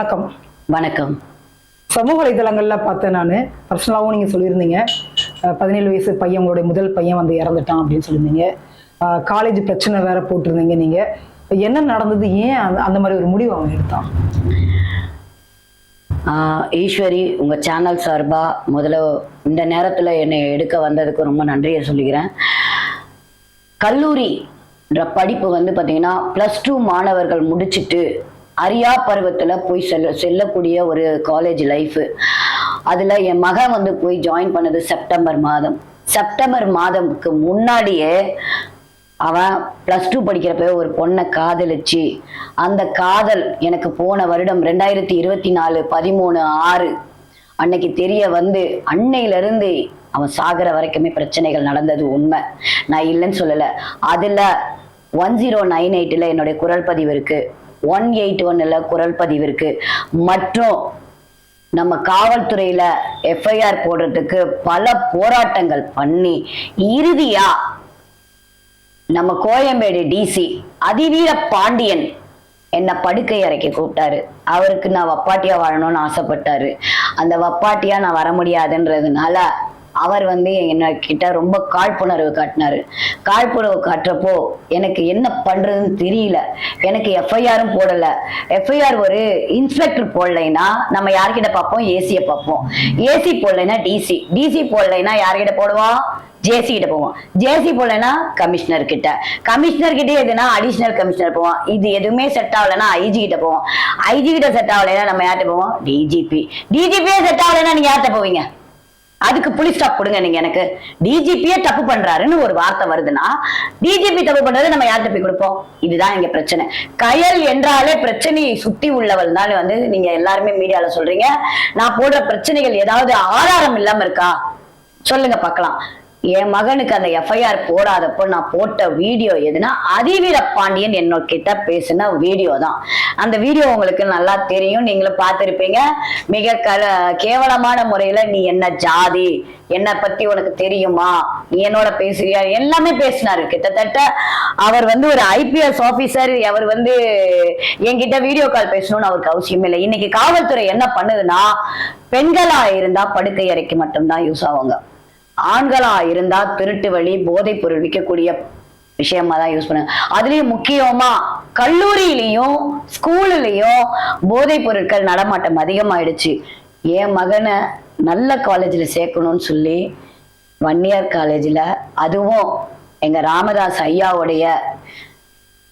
வணக்கம். வணக்கம். சமூக வலைதளங்கள்ல பார்த்தேன் நான். பர்சனலாகவும் நீங்கள் சொல்லியிருந்தீங்க. பதினேழு வயசு பையன் உங்களுடைய முதல் பையன் வந்து இறந்துட்டான் அப்படின்னு சொல்லியிருந்தீங்க. காலேஜ் பிரச்சனை வேற போட்டிருந்தீங்க நீங்கள் என்ன நடந்தது? ஏன் அந்த- மாதிரி ஒரு முடிவு அவன் எடுத்தான்? ஈஸ்வரி உங்க சேனல் சார்பா முதல்ல இந்த நேரத்துல என்னை எடுக்க வந்ததுக்கு ரொம்ப நன்றியை சொல்லிக்கிறேன். கல்லூரின்ற படிப்பு வந்து பாத்தீங்கன்னா ப்ளஸ் டூ மாணவர்கள் முடிச்சிட்டு அரியா பருவத்துல போய் செல்ல செல்லக்கூடிய ஒரு காலேஜ் லைஃப் அதுல என் மகன் வந்து போய் ஜாயின் பண்ணது செப்டம்பர் மாதம். செப்டம்பர் மாதம்க்கு முன்னாடியே அவன் ப்ளஸ் டூ படிக்கிறப்ப ஒரு பொண்ணை காதலிச்சு. அந்த காதல் எனக்கு போன வருடம் ரெண்டாயிரத்தி இருபத்தி நாலு பதிமூணு ஆறு. அன்னைக்கு தெரிய வந்து அன்னையிலிருந்து அவன் சாகிற வரைக்குமே பிரச்சனைகள் நடந்தது உண்மை. நான் இல்லைன்னு சொல்லலை. அதில் ஒன் ஜீரோ நைன் எயிட்டில் என்னுடைய குரல் பதிவு இருக்குது ஒன் எயிட் ஒன்னில் குரல் பதிவு இருக்கு. மற்றும் நம்ம காவல்துறையில எஃப்ஐஆர் போடுறதுக்கு பல போராட்டங்கள் பண்ணி இறுதியா நம்ம கோயம்பேடு டிசி அதிவீர பாண்டியன் என்னை படுக்கை அறைக்கு கூப்பிட்டாரு. அவருக்கு நான் வப்பாட்டியா வாழணும்னு ஆசைப்பட்டாரு. அந்த வப்பாட்டியா நான் வர முடியாதுன்றதுனால அவர் வந்து என்ன கிட்ட ரொம்ப காழ்ப்புணர்வு காட்டினாரு. காழ்ப்புணர்வு காட்டுறப்போ எனக்கு என்ன பண்றதுன்னு தெரியல. எனக்கு எஃப்ஐஆரும் போடல. எஃப்ஐஆர் ஒரு இன்ஸ்பெக்டர் போடலைன்னா நம்ம யார்கிட்ட பார்ப்போம்? ஏசியை பார்ப்போம். ஏசி போடலைன்னா டிசி டிசி போடலைன்னா யார்கிட்ட போடுவோம் ஜேசி கிட்ட போவோம். ஜேசி போலனா கமிஷனர் கிட்ட. கமிஷனர் கிட்டே எதுனா அடிஷனல் கமிஷனர் போவோம். இது எதுவுமே செட் ஆகலைன்னா ஐஜி கிட்ட போவோம். ஐஜி கிட்ட செட் ஆகலைன்னா நம்ம யார்கிட்ட போவோம்? டிஜிபி டிஜிபியே செட் ஆகலைன்னா நீங்க யார்கிட்ட போவீங்க? அதுக்கு புலி ஸ்டாப் கொடுங்க நீங்க எனக்கு. டிஜிபியே தப்பு பண்றாருன்னு ஒரு வார்த்தை வருதுன்னா டிஜிபி தப்பு பண்றது நம்ம யார்கிட்ட போய் கொடுப்போம்? இதுதான் இங்க பிரச்சனை. கயல் என்றாலே பிரச்சனையை சுத்தி உள்ளவள் தான் வந்து நீங்க எல்லாருமே மீடியால சொல்றீங்க. நான் போடுற பிரச்சனைகள் ஏதாவது ஆதாரம் இல்லாம இருக்கா? சொல்லுங்க பார்க்கலாம். என் மகனுக்கு அந்த எஃப்ஐஆர் போடாதப்போ நான் போட்ட வீடியோ எதுனா அதிவீர பாண்டியன் என்னோட கிட்ட பேசின வீடியோ தான். அந்த வீடியோ உங்களுக்கு நல்லா தெரியும் நீங்களும் பார்த்துருப்பீங்க. மிக க கேவலமான முறையில நீ என்ன ஜாதி என்னை பத்தி உனக்கு தெரியுமா நீ என்னோட பேசுறியா எல்லாமே பேசினாரு. கிட்டத்தட்ட அவர் வந்து ஒரு ஐபிஎஸ் ஆபீசர் அவர் வந்து என்கிட்ட வீடியோ கால் பேசணும்னு அவருக்கு அவசியம் இல்லை. இன்னைக்கு காவல்துறை என்ன பண்ணுதுன்னா பெண்களா இருந்தா படுக்கை அறைக்கு மட்டும்தான் யூஸ் ஆவாங்க. ஆண்களா இருந்தா திருட்டு வழி போதைப் பொருள் விற்கக்கூடிய விஷயமா தான் யூஸ் பண்ணுங்க அதுலயும் முக்கியமா கல்லூரியிலையும் ஸ்கூல்லையும் போதைப் பொருட்கள் நடமாட்டம் அதிகமாயிடுச்சு. என் மகனை நல்ல காலேஜில் சேர்க்கணும்னு சொல்லி வன்னியர் காலேஜில் அதுவும் எங்கள் ராமதாஸ் ஐயாவுடைய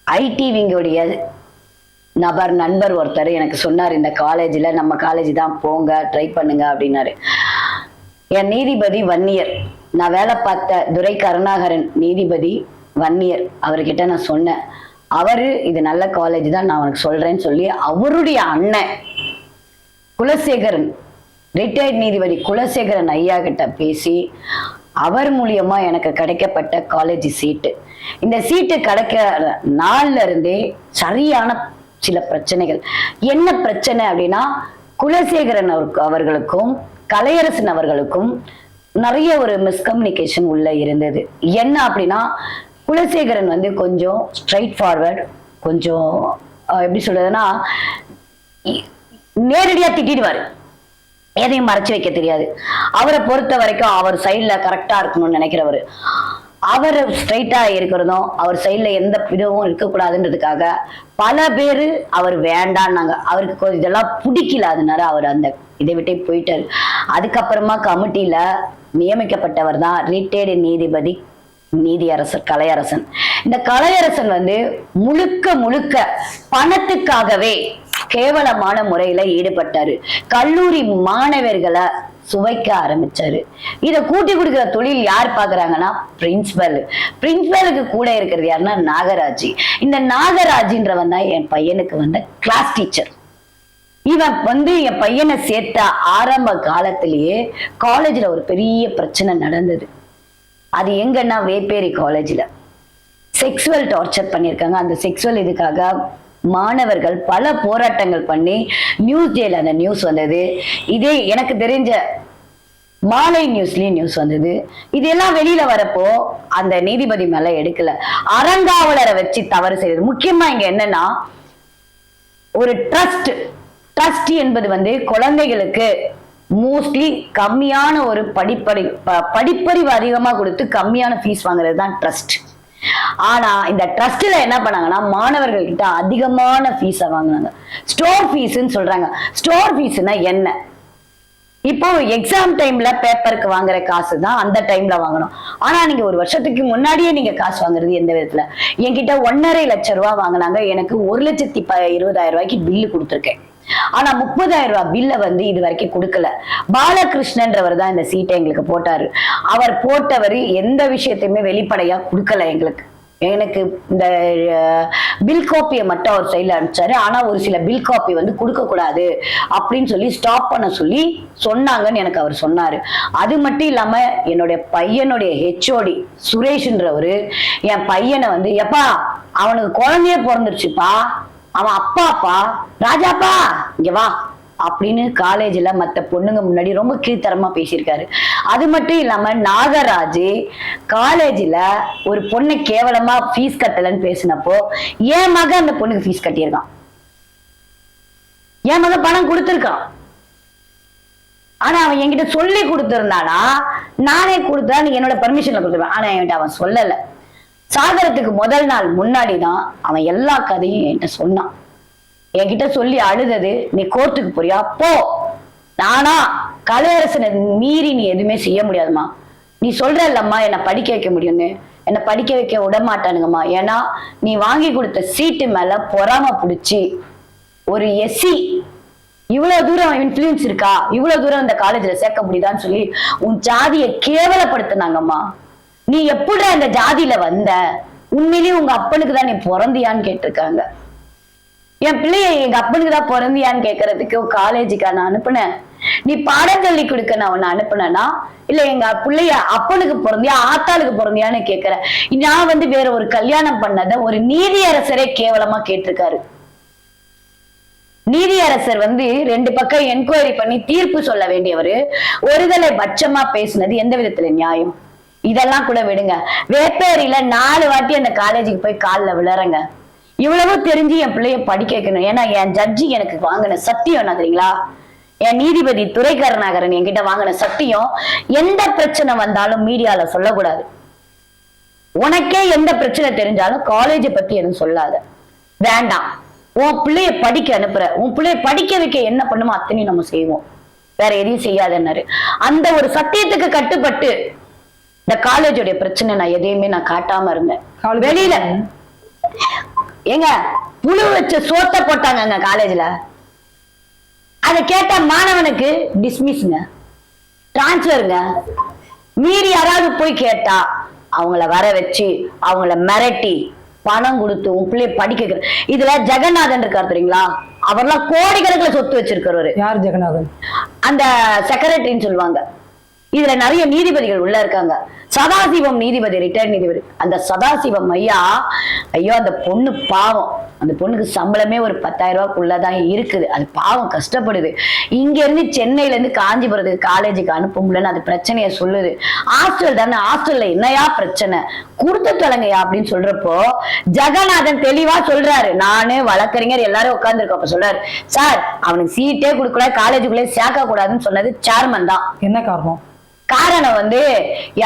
ஐடி விங்குடைய நபர் நண்பர் ஒருத்தர் எனக்கு சொன்னார் இந்த காலேஜில் நம்ம காலேஜ் தான் போங்க ட்ரை பண்ணுங்க அப்படின்னாரு. என் நீதிபதி வன்னியர். நான் வேலை பார்த்த துரை கருணாகரன் நீதிபதி வன்னியர். அவர்கிட்ட நான் சொன்னேன். அவரு இது நல்ல காலேஜ் தான் நான் உனக்கு சொல்றேன்னு சொல்லி அவருடைய அண்ணன் குலசேகரன் ரிட்டையர்ட் நீதிபதி குலசேகரன் ஐயா கிட்ட பேசி அவர் மூலியமா எனக்கு கிடைக்கப்பட்ட காலேஜ் சீட்டு இந்த சீட்டு கிடைக்கிற நாள்ல இருந்தே சரியான சில பிரச்சனைகள். என்ன பிரச்சனை அப்படின்னா குலசேகரன் அவருக்கு- அவர்களுக்கும் கலையரசன் அவர்களுக்கும் நிறைய ஒரு மிஸ்கம்யூனிகேஷன் உள்ள இருந்தது. என்ன அப்படின்னா குலசேகரன் வந்து கொஞ்சம் ஸ்ட்ரைட் ஃபார்வர்ட் கொஞ்சம் எப்படி சொல்றதுன்னா நேரடியாக திட்டிடுவார். எதையும் மறைச்சு வைக்க தெரியாது. அவரை பொறுத்த வரைக்கும் அவர் சைடில் கரெக்டாக இருக்கணும்னு நினைக்கிறவர். அவர் ஸ்ட்ரைட்டாக இருக்கிறதும் அவர் சைடில் எந்த இதுவும் இருக்கக்கூடாதுன்றதுக்காக பல பேர் அவர் வேண்டான்னாங்க. அவருக்கு கொஞ்சம் இதெல்லாம் பிடிக்கல அதனால அவர் அந்த இதை விட்டே போயிட்டார். அதுக்கப்புறமா கமிட்டியில நியமிக்கப்பட்டவர் தான் ரிட்டையர்டு நீதிபதி நீதியரசர் கலையரசன். இந்த கலையரசன் வந்து முழுக்க முழுக்க பணத்துக்காகவே கேவலமான முறையில ஈடுபட்டாரு. கல்லூரி மாணவர்களை சுவைக்க ஆரம்பிச்சாரு. இத கூட்டி கொடுக்கிற தொழில் யார் பாக்குறாங்கன்னா பிரின்சிபல் பிரின்சிபலுக்கு கூட இருக்கிறது யாருன்னா நாகராஜி. இந்த நாகராஜின்றவன் தான் என் பையனுக்கு வந்த கிளாஸ் டீச்சர் இவன் வந்து என் பையனை சேர்த்த ஆரம்ப காலத்திலேயே காலேஜ்ல ஒரு பெரிய பிரச்சனை நடந்தது. அது எங்கன்னா வேப்பேரி காலேஜ்ல செக்ஸுவல் டார்ச்சர் பண்ணியிருக்காங்க அந்த செக்ஸுவல் இதுக்காக மாணவர்கள் பல போராட்டங்கள் பண்ணி நியூஸ் டேல அந்த நியூஸ் வந்தது. இதே எனக்கு தெரிஞ்ச மாலை நியூஸ்லயும் நியூஸ் வந்தது. இதெல்லாம் வெளியில வரப்போ அந்த நீதிபதி மேல எடுக்கல. அறங்காவலரை வச்சு தவறு செய்யுது முக்கியமா இங்க என்னன்னா ஒரு ட்ரஸ்ட் ட்ரஸ்ட் என்பது வந்து குழந்தைகளுக்கு மோஸ்ட்லி கம்மியான ஒரு படிப்பறி ப- படிப்பறிவு அதிகமாக கொடுத்து கம்மியான ஃபீஸ் வாங்குறது தான் ட்ரஸ்ட் ஆனா இந்த ட்ரஸ்ட்ல என்ன பண்ணாங்கன்னா மாணவர்கள் கிட்ட அதிகமான ஃபீஸை வாங்கினாங்க ஸ்டோர் ஃபீஸ்ன்னு சொல்றாங்க. ஸ்டோர் ஃபீஸ்னா என்ன? இப்போ எக்ஸாம் டைம்ல பேப்பருக்கு வாங்குற காசு தான் அந்த டைம்ல வாங்கணும். ஆனா நீங்க ஒரு வருஷத்துக்கு முன்னாடியே நீங்க காசு வாங்குறது எந்த விதத்துல? என்கிட்ட ஒன்னரை லட்சம் ரூபாய் வாங்கினாங்க. எனக்கு ஒரு லட்சத்தி ப இருபதாயிரம் ரூபாய்க்கு பில்லு கொடுத்துருக்கேன். ஆனா முப்பதாயிரம் ரூபாய் பில்ல வந்து இது வரைக்கும் கொடுக்கல. பாலகிருஷ்ணன்றவர் தான் இந்த சீட்டை எங்களுக்கு போட்டாரு. அவர் போட்டவர் எந்த விஷயத்தையுமே வெளிப்படையா கொடுக்கல எங்களுக்கு. எனக்கு இந்த பில் காப்பியை மட்டும் அவர் சைடில் அனுப்பிச்சாரு. ஆனா ஒரு சில பில் காப்பி வந்து கொடுக்க கூடாது அப்படின்னு சொல்லி ஸ்டாப் பண்ண சொல்லி சொன்னாங்கன்னு எனக்கு அவர் சொன்னாரு. அது மட்டும் இல்லாம என்னுடைய பையனுடைய ஹெச்ஓடி சுரேஷ்ன்றவரு என் பையனை வந்து எப்பா அவனுக்கு குழந்தைய பிறந்துருச்சுப்பா. அவன் அப்பா அப்பா. ராஜாப்பா இங்க வா. அப்படின்னு காலேஜ்ல மத்த பொண்ணுங்க முன்னாடி ரொம்ப கீழ்த்தரமா பேசியிருக்காரு. அது மட்டும் இல்லாம நாகராஜ் காலேஜ்ல ஒரு பொண்ணை கேவலமா ஃபீஸ் கட்டலன்னு பேசினப்போ என் மகன் அந்த பொண்ணுக்கு ஃபீஸ் கட்டியிருக்கான். என் மகன் பணம் கொடுத்துருக்கான். ஆனா அவன் என்கிட்ட சொல்லி கொடுத்துருந்தானா? நானே கொடுத்தா நீ என்னோட பர்மிஷன்ல கொடுத்துருவேன். ஆனா என்கிட்ட அவன் சொல்லலை. சாகரத்துக்கு முதல் நாள் முன்னாடி தான் அவன் எல்லா கதையும் என்கிட்ட சொன்னான். என்கிட்ட சொல்லி அழுதது நீ கோர்ட்டுக்கு போறியா? போ. நானா கலையரசனை மீறி நீ எதுவுமே செய்ய முடியாதும்மா. நீ சொல்றல்லம்மா என்னை படிக்க வைக்க முடியும்னு. என்னை படிக்க வைக்க விட மாட்டானுங்கம்மா ஏன்னா நீ வாங்கி கொடுத்த சீட்டு மேல பொறாம பிடிச்சி ஒரு எஸ்சி இவ்வளவு தூரம் இன்ஃபுளுன்ஸ் இருக்கா? இவ்வளவு தூரம் இந்த காலேஜ்ல சேர்க்க முடியுதான்னு சொல்லி உன் ஜாதியை கேவலப்படுத்தினாங்கம்மா. நீ எப்படி அந்த ஜாதியில வந்த? உண்மையிலேயே உங்க அப்பனுக்கு தான் நீ பிறந்தியான்னு கேட்டிருக்காங்க. என் பிள்ளைய எங்க அப்பனுக்கு தான் பிறந்தியான்னு கேட்கறதுக்கு காலேஜுக்கா நான் அனுப்புனேன். நீ பாடம் சொல்லி கொடுக்க நான் உன்னை அனுப்புனேனா? இல்ல எங்க பிள்ளைய அப்பனுக்கு பிறந்தியா ஆத்தாளுக்கு பிறந்தியான்னு கேக்குறேன் நான் வந்து வேற ஒரு கல்யாணம் பண்ணத ஒரு நீதியரசரே கேவலமா கேட்டிருக்காரு. நீதியரசர் வந்து ரெண்டு பக்கம் என்கொயரி பண்ணி தீர்ப்பு சொல்ல வேண்டியவர். ஒருதலை பட்சமா பேசுனது எந்த விதத்துல நியாயம்? இதெல்லாம் கூட விடுங்க. வேப்பேரியில நாலு வாட்டி அந்த காலேஜுக்கு போய் காலில் விழறங்க. இவ்வளவு தெரிஞ்சு என் பிள்ளைய படிக்க வைக்கணும். ஏன்னா என் ஜட்ஜி எனக்கு வாங்கின சத்தியம் என்ன தெரியுங்களா? என் நீதிபதி துரைகரநாகரன் என்கிட்ட வாங்கின சத்தியம் எந்த பிரச்சனை வந்தாலும் மீடியால சொல்லக்கூடாது. உனக்கே எந்த பிரச்சனை தெரிஞ்சாலும் காலேஜை பத்தி எதுவும் சொல்லாத. வேண்டாம். உன் பிள்ளைய படிக்க அனுப்புற. உன் பிள்ளைய படிக்க வைக்க என்ன பண்ணுமோ அத்தனையும் நம்ம செய்வோம். வேற எதையும் செய்யாதன்னாரு. அந்த ஒரு சத்தியத்துக்கு கட்டுப்பட்டு இந்த காலேஜோடைய பிரச்சனை நான் எதையுமே நான் காட்டாம இருந்தேன். வெளியில ஏங்க புழு வச்ச சோத்த போட்டாங்க காலேஜ்ல அதை கேட்ட மாணவனுக்கு டிஸ்மிஸ்ங்க டிரான்ஸ்ஃபருங்க மீறி யாராவது போய் கேட்டா அவங்கள வர வச்சு அவங்கள மிரட்டி பணம் கொடுத்து உன் பிள்ளைய படிக்க இதுல ஜெகநாதன் இருக்கார் தெரியுங்களா? அவர்லாம் கோடிக்கணக்கில் சொத்து வச்சிருக்கிறவரு. யார் ஜெகநாதன்? அந்த செக்ரட்டரின்னு சொல்லுவாங்க. இதுல நிறைய நீதிபதிகள் உள்ள இருக்காங்க. சதாசிவம் நீதிபதி ரிட்டையர்ட் நீதிபதி. அந்த சதாசிவம் ஐயா ஐயோ அந்த பொண்ணு பாவம். அந்த பொண்ணுக்கு சம்பளமே ஒரு பத்தாயிரம் ரூபாய்க்குள்ளதான் இருக்குது. அது பாவம் கஷ்டப்படுது. இங்க இருந்து சென்னையில இருந்து காஞ்சிபுரத்துக்கு காலேஜுக்கு அனுப்ப முடியலன்னு அது பிரச்சனைய சொல்லுது. ஹாஸ்டல் தானே ஹாஸ்டல்ல என்னையா பிரச்சனை? கொடுத்து தொலைங்கயா அப்படின்னு சொல்றப்போ ஜெகநாதன் தெளிவா சொல்றாரு. நானு வழக்கறிஞர் எல்லாரும் உட்காந்துருக்கோம் அப்ப சொல்றாரு சார் அவனுக்கு சீட்டே கொடுக்கல காலேஜுக்குள்ளே சேர்க்க கூடாதுன்னு சொன்னது சேர்மன் தான். என்ன காரணம்? காரணம் வந்து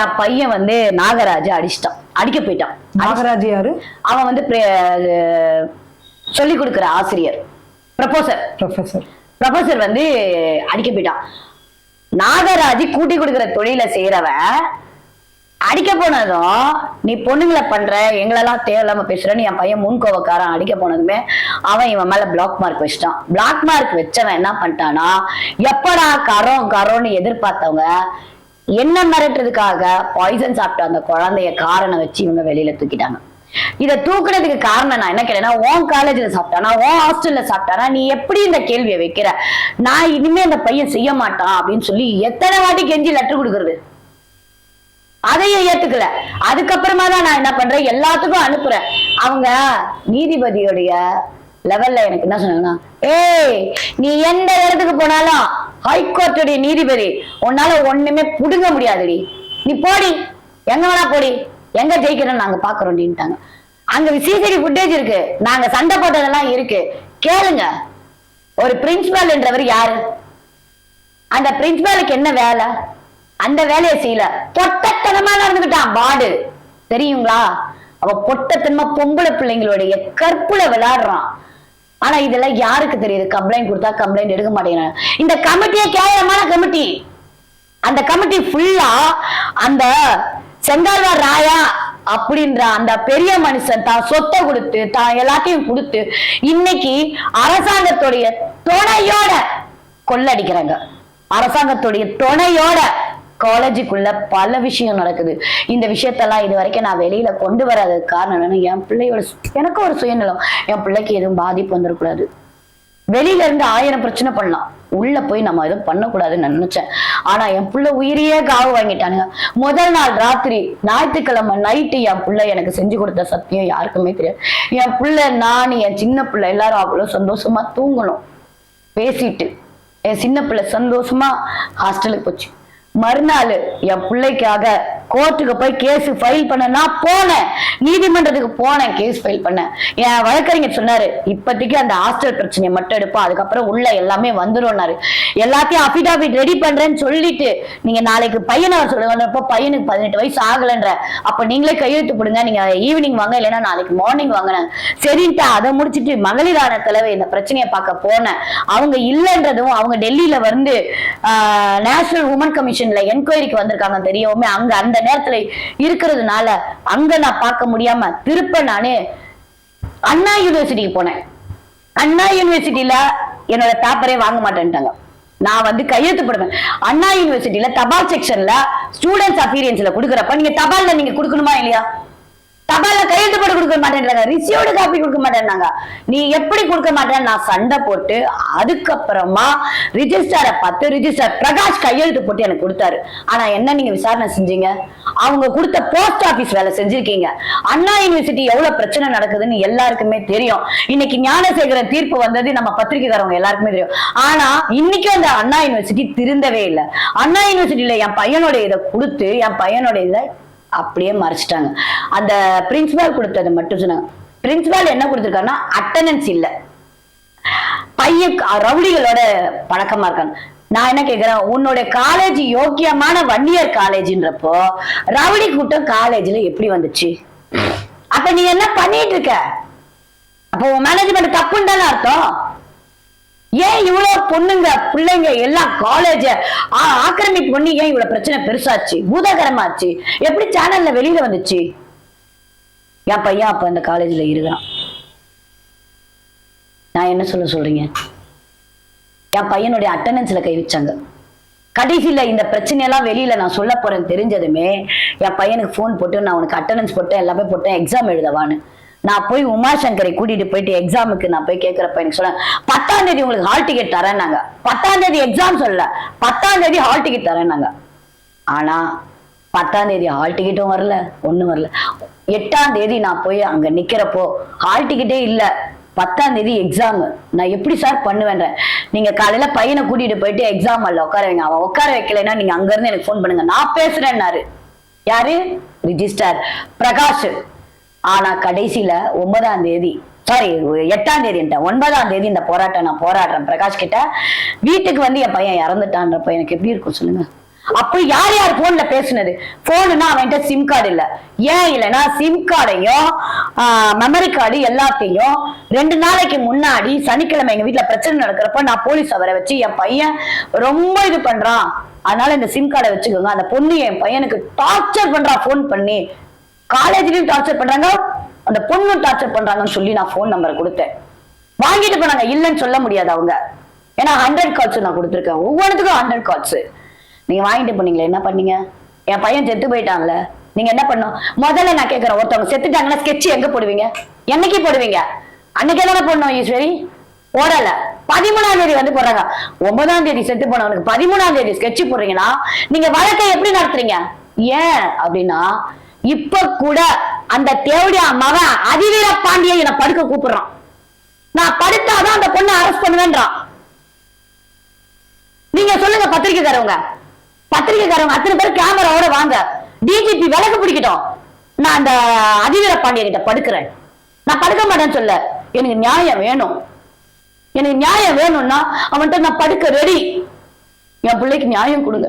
என் பையன் வந்து நாகராஜ அடிச்சிட்டான். அடிக்க போயிட்டான். நாகராஜ் யாரு? அவன் வந்து சொல்லி கொடுக்கிற ஆசிரியர். ப்ரொபோசர் ப்ரொஃபசர் ப்ரொபோசர் வந்து அடிக்க போயிட்டான். நாகராஜ் கூட்டி கொடுக்கிற தொழிலை செய்யறவன் அடிக்க போனதும் நீ பொண்ணுங்களை பண்ற எங்களெல்லாம் தேவையில்லாம பேசுறன்னு என் பையன் முன்கோவக்காரன் அடிக்க போனதுமே அவன் இவன் மேல பிளாக் மார்க் வச்சிட்டான். பிளாக் மார்க் வச்சவன் என்ன பண்ணிட்டானா எப்படா கரோம் கரோன்னு எதிர்பார்த்தவங்க என்ன மிரட்டுறதுக்காக பாய்சன் சாப்பிட்ட அந்த குழந்தைய காரணம் வச்சு இவங்க வெளியில தூக்கிட்டாங்க. இதை தூக்குறதுக்கு காரணம் நான் என்ன கேட்டேன்னா உன் காலேஜ்ல சாப்பிட்டானா உன் ஹாஸ்டல்ல சாப்பிட்டானா நீ எப்படி இந்த கேள்வியை வைக்கிற? நான் இனிமே அந்த பையன் செய்ய மாட்டான் அப்படின்னு சொல்லி எத்தனை வாட்டி கெஞ்சி லெட்டர் கொடுக்கறது? அதையும் ஏத்துக்கல. அதுக்கப்புறமா தான் நான் என்ன பண்றேன்? எல்லாத்துக்கும் அனுப்புறேன். அவங்க நீதிபதியுடைய லெவல்ல எனக்கு என்ன சொன்னாங்கன்னா ஏய் நீ எந்த இடத்துக்கு போனாலும் ஹைகோர்ட்டுடைய நீதிபதி உன்னால ஒண்ணுமே புடுங்க முடியாதுடி. நீ போடி. எங்க வேணா போடி. எங்க ஜெயிக்கிறோம் நாங்க பாக்குறோம்டின்ட்டாங்க அங்க சிசிடி ஃபுட்டேஜ் இருக்கு. நாங்க சண்டை போட்டதெல்லாம் இருக்கு. கேளுங்க. ஒரு பிரின்சிபால் என்றவர் யாரு? அந்த பிரின்சிபாலுக்கு என்ன வேலை? அந்த வேலையை செய்யல. பொட்டத்தனமா நடந்துகிட்டான் பாடு. தெரியுங்களா? அவ பொட்டத்தனமா பொம்பளை பிள்ளைங்களுடைய கற்புல விளையாடுறான். ஆனா இதெல்லாம் யாருக்கு தெரியுது? கம்ப்ளைண்ட் கொடுத்தா கம்ப்ளைண்ட் எடுக்க மாட்டேங்கிறாங்க. இந்த கமிட்டியே கேவலமான கமிட்டி. அந்த கமிட்டி ஃபுல்லா அந்த செங்கால்வார் ராயா அப்படின்ற அந்த பெரிய மனுஷன் தான் சொத்தை கொடுத்து தான் எல்லாத்தையும் கொடுத்து இன்னைக்கு அரசாங்கத்துடைய துணையோட கொள்ளடிக்கிறாங்க. அரசாங்கத்துடைய துணையோட காலேஜுக்குள்ள பல விஷயம் நடக்குது. இந்த விஷயத்தெல்லாம் இது வரைக்கும் நான் வெளியில கொண்டு வராதது காரணம் என்னன்னா என் பிள்ளையோட சு- எனக்கு ஒரு சுயநலம். என் பிள்ளைக்கு எதுவும் பாதிப்பு வந்துடக்கூடாது வெளியில இருந்து ஆயிரம் பிரச்சனை பண்ணலாம். உள்ள போய் நம்ம எதுவும் பண்ணக்கூடாதுன்னு நினைச்சேன். ஆனா என் புள்ள உயிரையே காவு வாங்கிட்டானுங்க. முதல் நாள் ராத்திரி ஞாயிற்றுக்கிழமை நைட்டு என் புள்ள எனக்கு செஞ்சு கொடுத்த சத்தியம் யாருக்குமே தெரியாது. என் புள்ள நான் என் சின்ன பிள்ளை எல்லாரும் அவ்வளோ சந்தோஷமா தூங்கணும் பேசிட்டு என் சின்ன பிள்ளை சந்தோஷமா ஹாஸ்டலுக்கு போச்சு. மறுநாள் என் பிள்ளைக்காக கோர்ட்டுக்கு போய் கேஸ் ஃபைல் பண்ண நான் போனேன். நீதிமன்றத்துக்கு போனேன் கேஸ் ஃபைல் பண்ணேன். என் வழக்கறிஞர் சொன்னாரு இப்போதைக்கு அந்த ஹாஸ்டல் பிரச்சனையை மட்டும் எடுப்போம் அதுக்கப்புறம் உள்ள எல்லாமே வந்துரும்னாரு எல்லாத்தையும் அஃபிடாவிட் ரெடி பண்றேன்னு சொல்லிட்டு நீங்க நாளைக்கு பையனை வர சொல்லுங்கன்றப்போ பையனுக்கு பதினெட்டு வயசு ஆகலைன்ற. அப்ப நீங்களே கையெழுத்து போடுங்க நீங்க ஈவினிங் வாங்க இல்லைன்னா நாளைக்கு மார்னிங் வாங்கினேன். சரின்ட்டு அதை முடிச்சிட்டு மகளிர் தலைவர் இந்த பிரச்சனையை பார்க்க போனேன். அவங்க இல்லைன்றதும் அவங்க டெல்லியில வந்து நேஷனல் உமன் கமிஷன்ல என்கொயரிக்கு வந்திருக்காங்க தெரியவுமே அங்க அந்த நேரத்துல இருக்கிறதுனால அங்க நான் பார்க்க முடியாம திருப்ப நானு அண்ணா யூனிவர்சிட்டிக்கு போனேன். அண்ணா யூனிவர்சிட்டியில என்னோட பேப்பரே வாங்க மாட்டேன்ட்டாங்க. நான் வந்து கையெழுத்து போடுவேன். அண்ணா யூனிவர்சிட்டியில தபால் செக்ஷன்ல ஸ்டூடெண்ட்ஸ் அப்பீரியன்ஸ்ல கொடுக்குறப்ப நீங்க தபால்ல நீங்க கொடுக்கணுமா இல்லையா? தபால கையெழுத்து போட்டு கொடுக்க மாட்டேன்றாங்க. ரிசியோடு காப்பி கொடுக்க மாட்டேன்னாங்க நீ எப்படி கொடுக்க மாட்டேன்னு நான் சண்டை போட்டு அதுக்கப்புறமா ரிஜிஸ்டரை பார்த்து ரிஜிஸ்டர் பிரகாஷ் கையெழுத்து போட்டு எனக்கு கொடுத்தாரு. ஆனா என்ன நீங்க விசாரணை செஞ்சீங்க? அவங்க கொடுத்த போஸ்ட் ஆபீஸ் வேலை செஞ்சிருக்கீங்க. அண்ணா யூனிவர்சிட்டி எவ்வளவு பிரச்சனை நடக்குதுன்னு எல்லாருக்குமே தெரியும். இன்னைக்கு ஞானசேகரன் தீர்ப்பு வந்தது நம்ம பத்திரிகைக்காரவங்க எல்லாருக்குமே தெரியும். ஆனா இன்னைக்கு அந்த அண்ணா யூனிவர்சிட்டி திருந்தவே இல்லை. அண்ணா யூனிவர்சிட்டியில என் பையனோட இதை கொடுத்து என் பையனோட இதை அப்படியே மறைச்சிட்டாங்க. அந்த பிரின்சிபால் கொடுத்தது மட்டும் சொன்னாங்க பிரின்சிபால் என்ன கொடுத்துருக்காருன்னா அட்டண்டன்ஸ் இல்லை. பையன் ரவுடிகளோட பழக்கமா இருக்காங்க. நான் என்ன கேக்குறேன் உன்னுடைய காலேஜ் யோக்கியமான வன்னியர் காலேஜ்ன்றப்போ ரவுடி கூட்டம் காலேஜ்ல எப்படி வந்துச்சு? அப்ப நீ என்ன பண்ணிட்டு இருக்க? அப்போ உன் மேனேஜ்மெண்ட் தப்புன்னு தானே அர்த்தம்? ஏன் இவ்வளவு பொண்ணுங்க பிள்ளைங்க எல்லாம் காலேஜ ஆக்கிரமிப்பு பண்ணி ஏன் இவ்வளவு பிரச்சனை பெருசாச்சு? பூதாகரமாச்சு. எப்படி சேனல்ல வெளியில வந்துச்சு? என் பையன் அப்ப அந்த காலேஜ்ல இருக்கிறான். நான் என்ன சொல்ல சொல்றீங்க? என் பையனுடைய அட்டண்டன்ஸ்ல கை வச்சாங்க. கடைசியில இந்த பிரச்சனையெல்லாம் வெளியில நான் சொல்ல போறேன்னு தெரிஞ்சதுமே என் பையனுக்கு ஃபோன் போட்டு நான் உனக்கு அட்டண்டன்ஸ் போட்டேன் எல்லாமே போட்டேன் எக்ஸாம் எழுதவான்னு. நான் போய் உமாசங்கரை கூட்டிட்டு போயிட்டு எக்ஸாமுக்கு நான் போய் கேட்கிறப்ப எனக்கு சொன்னேன் பத்தாம் தேதி உங்களுக்கு ஹால் டிக்கெட் தரேன்னாங்க. பத்தாம் தேதி எக்ஸாம் சொல்லல. பத்தாம் தேதி ஹால் டிக்கெட் தரேன்னாங்க. ஆனா பத்தாம் தேதி ஹால் டிக்கெட்டும் வரல ஒண்ணும் வரல. எட்டாம் தேதி நான் போய் அங்க நிக்கிறப்போ ஹால் டிக்கெட்டே இல்லை. பத்தாம் தேதி எக்ஸாம் நான் எப்படி சார் பண்ணுவேன் நீங்க காலையில பையனை கூட்டிட்டு போயிட்டு எக்ஸாம் அல்ல உட்கார வைங்க. அவன் உட்கார வைக்கலைன்னா நீங்க அங்க இருந்து எனக்கு ஃபோன் பண்ணுங்க. நான் பேசுறேன்னாரு. யாரு? ரிஜிஸ்டர் பிரகாஷ். ஆனா கடைசியில ஒன்பதாம் தேதி சாரி எட்டாம் தேதி ஒன்பதாம் தேதி இந்த போராட்டம் நான் போராடுறேன். பிரகாஷ் கிட்ட வீட்டுக்கு வந்து என் பையன் இறந்துட்டான்றப்ப எனக்கு எப்படி இருக்கும் சொல்லுங்க? அப்ப யார் யார் போன்ல பேசுனது? போனுனா அவன்கிட்ட சிம் கார்டு இல்ல. ஏன் இல்லைன்னா சிம் கார்டையும் மெமரி கார்டு எல்லாத்தையும் ரெண்டு நாளைக்கு முன்னாடி சனிக்கிழமை எங்க வீட்டுல பிரச்சனை நடக்கிறப்ப நான் போலீஸ் அவரை வச்சு என் பையன் ரொம்ப இது பண்றான். அதனால இந்த சிம் கார்டை வச்சுக்கோங்க. அந்த பொண்ணு என் பையனுக்கு டார்ச்சர் பண்றா ஃபோன் பண்ணி. காலேஜ்லயும் டார்ச்சர் பண்றாங்க அந்த பொண்ணும் டார்ச்சர் பண்றாங்கன்னு சொல்லி நான் ஃபோன் நம்பர் கொடுத்தேன். வாங்கிட்டு போனாங்க இல்லைன்னு சொல்ல முடியாது அவங்க. ஏன்னா ஹண்ட்ரட் கால்ஸ் நான் கொடுத்துருக்கேன். ஒவ்வொன்றுத்துக்கும் ஹண்ட்ரட் கால்ஸ் நீங்க வாங்கிட்டு போனீங்களே என்ன பண்ணீங்க? என் பையன் செத்து போயிட்டான்ல. நீங்க என்ன பண்ணும் முதல்ல நான் கேட்கறேன் ஒருத்தவங்க செத்துட்டாங்கன்னா ஸ்கெட்ச் எங்க போடுவீங்க? என்னைக்கு போடுவீங்க? அன்னைக்கே தானே போடணும் ஈஸ்வரி? போடல. பதிமூணாம் தேதி வந்து போடுறாங்க. ஒன்பதாம் தேதி செத்து போனவனுக்கு பதிமூணாம் தேதி ஸ்கெட்ச் போடுறீங்கன்னா நீங்க வழக்கை எப்படி நடத்துறீங்க? ஏன் அப்படின்னா இப்ப கூட அந்த தேவடியா மகன் அதிவீர பாண்டிய என்னை படுக்க கூப்பிடுறான். நான் படுத்தாதான் அந்த பொண்ணை அரெஸ்ட் பண்ணுவேன்றான். நீங்க சொல்லுங்க பத்திரிக்கைக்காரவங்க பத்திரிக்கைக்காரவங்க அத்தனை பேர் கேமராவோட வாங்க. டிஜிபி விலக்கு பிடிக்கட்டும். நான் அந்த அதிவீர பாண்டிய கிட்ட படுக்கிறேன். நான் படுக்க மாட்டேன்னு சொல்ல. எனக்கு நியாயம் வேணும். எனக்கு நியாயம் வேணும்னா அவன்கிட்ட நான் படுக்க ரெடி என் பிள்ளைக்கு நியாயம் கொடுங்க.